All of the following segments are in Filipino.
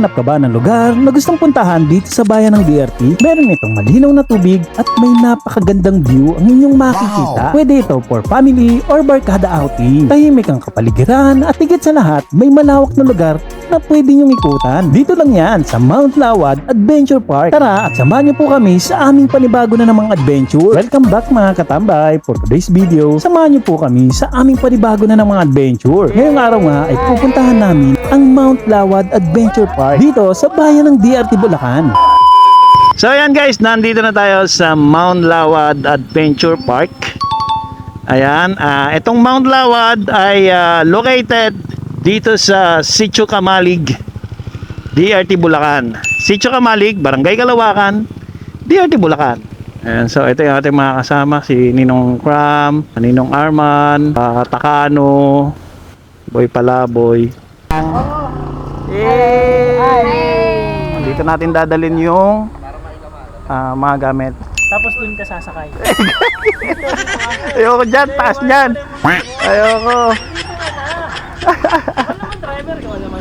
Naghahanap ka ba ng lugar na gustong puntahan dito sa bayan ng DRT? Meron itong malinaw na tubig at may napakagandang view ang inyong makikita. Pwede ito for family or barkada outing. Tahimik ang kapaligiran at higit sa lahat, may malawak na lugar na pwede nyong ikutan. Dito lang yan sa Mount Lawad Adventure Park. Tara at samahan niyo po kami sa aming panibago na namang adventure. Welcome back mga katambay. For today's video, samahan niyo po kami sa aming panibago na namang adventure. Ngayong araw nga ay pupuntahan namin ang Mount Lawad Adventure Park dito sa bayan ng DRT Bulacan. So ayan guys, nandito na tayo sa Mount Lawad Adventure Park. Ayan, ah, itong Mount Lawad ay ah, located dito sa Sitio Kamalig, DRT Bulacan. Sitio Kamalig, Barangay Kalawakan, DRT Bulacan. Ayan, so ito yung ating mga kasama, si Ninong Cram, Ninong Arman, ah, Takano, Boy Palaboy. Yay! Dito natin dadalhin yung ah, mga gamit. Tapos dun ka sasakay. Ayoko dyan, taas dyan. Ayoko. Driver ka naman.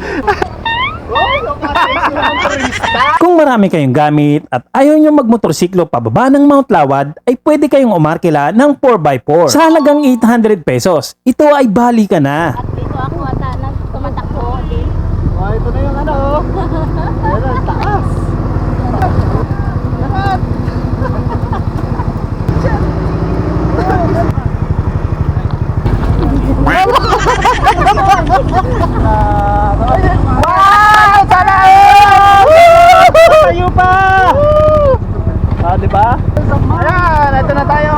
Kung marami kayong gamit at ayaw nyo magmotorsiklo pababa ng Mount Lawad, ay pwede kayong umarkila ng 4x4 sa halagang 800 pesos. Ito ay bali ka na. Dito ako ata nang tumatakbo. Oh, ito na yung ano. Ayan ang taas. Lahat. Wow! Sana all! Tayo pa! Ah, di ba? Ayan, ito na tayo.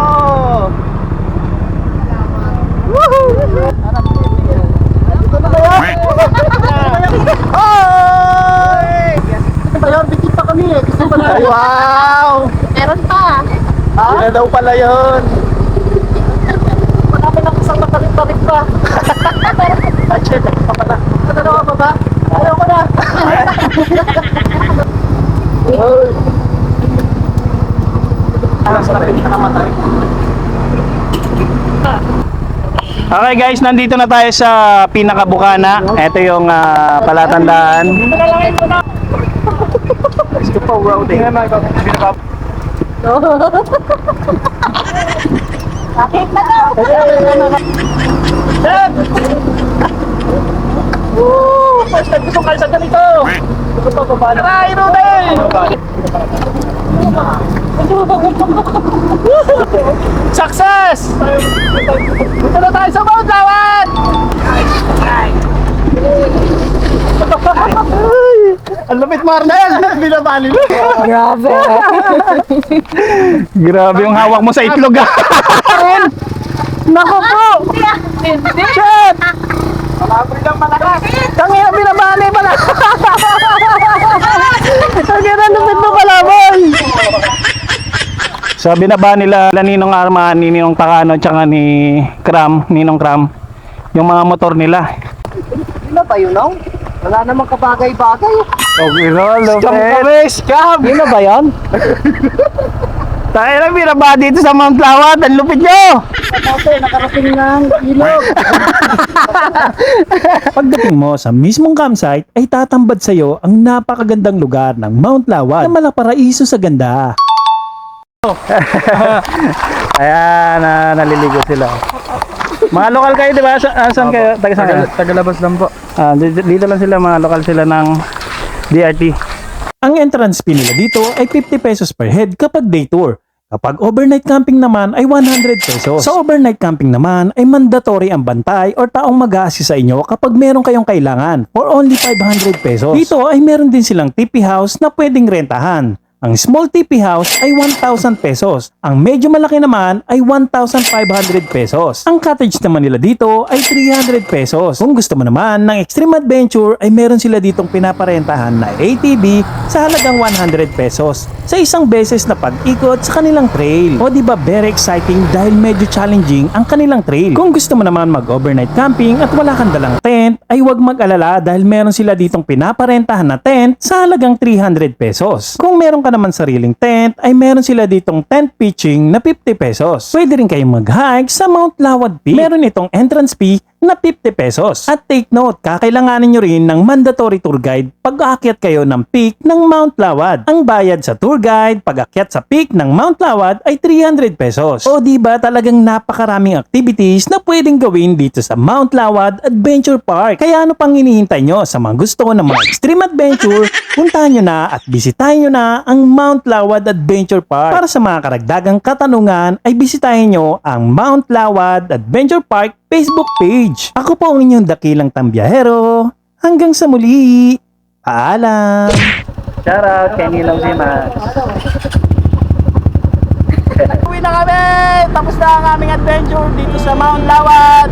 Woohoo! Ito na kayo. Hoy! Bayan, bigit pa kami eh. Gusto pala. Wow! Meron pa. Ha? Yan daw pala yun. Marami ng isang matarik-tarik pa. Ay, shit. Pa pala. Ano na ka ba? Ayaw ko na. Hoy! Na matarik. Okay guys, nandito na tayo sa pinakabukana. Ito yung ah, palatandaan. For roading. Bakit na daw? Dad! Woo! First time gusto kalsa ganito! Gusto pa baba na. Tara, Rudy! Success! Dito na tayo sa Mount Lawan! Ang lupit Marnel! Binabali mo! Grabe. Grabe yung hawak mo sa itlog ah. Nako po! Hindi. Shit! Malaboy lang malakas! Tangina binabali pala! Ang ganda lupit mo palaboy! Sabi na ba nila Ninong Arman, ni Ninong Takano, tsaka ni Kram, Ninong Kram, yung mga motor nila. Na ba yun, no? Wala namang kabagay-bagay. Okay, no, Scam kami, scam! Yun na ba yan? Tayo na binaba dito sa Mount Lawad, ang lupit nyo! Kasi nakarating ng ilog. Pagdating mo sa mismong campsite ay tatambad sa iyo ang napakagandang lugar ng Mount Lawad na malaparaiso sa ganda. Ayan, ah, naliligo sila. Mga lokal kayo, di ba? Sa, ah, saan kayo? Taga saan kayo? Tagalabas lang po. Ah, dito, dito lang sila, mga lokal sila ng DRT. Ang entrance fee nila dito ay 50 pesos per head kapag day tour. Kapag overnight camping naman ay 100 pesos. Sa overnight camping naman ay mandatory ang bantay or taong mag sa inyo kapag meron kayong kailangan for only 500 pesos. Dito ay meron din silang tipi house na pwedeng rentahan. Ang small tipi house ay 1,000 pesos. Ang medyo malaki naman ay 1,500 pesos. Ang cottage naman nila dito ay 300 pesos. Kung gusto mo naman ng extreme adventure ay meron sila ditong pinaparentahan na ATV sa halagang 100 pesos sa isang beses na pag-ikot sa kanilang trail. O di ba very exciting dahil medyo challenging ang kanilang trail. Kung gusto mo naman mag-overnight camping at wala kang dalang tent ay huwag mag-alala dahil meron sila ditong pinaparentahan na tent sa halagang 300 pesos. Kung meron ka naman sariling tent, ay meron sila ditong tent pitching na 50 pesos. Pwede rin kayong mag-hike sa Mount Lawad Peak. Meron itong entrance fee na 50 pesos. At take note, kakailanganin nyo rin ng mandatory tour guide pag aakyat kayo ng peak ng Mount Lawad. Ang bayad sa tour guide pag aakyat sa peak ng Mount Lawad ay 300 pesos. O di ba talagang napakaraming activities na pwedeng gawin dito sa Mount Lawad Adventure Park. Kaya ano pang hinihintay nyo sa mga gusto ng mga extreme adventure, puntahan nyo na at bisitahin nyo na ang Mount Lawad Adventure Park. Para sa mga karagdagang katanungan ay bisitahin nyo ang Mount Lawad Adventure Park Facebook page. Ako po ang inyong dakilang tambiyahero. Hanggang sa muli. Paalam! Shout out kay Nilaw Simas. Uwi na kami! Tapos na ang aming adventure dito sa Mount Lawad.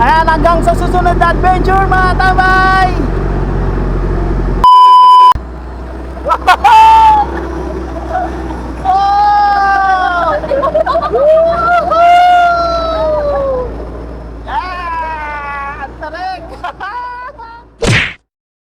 Ayan, hanggang sa susunod na adventure mga tambay! Oh!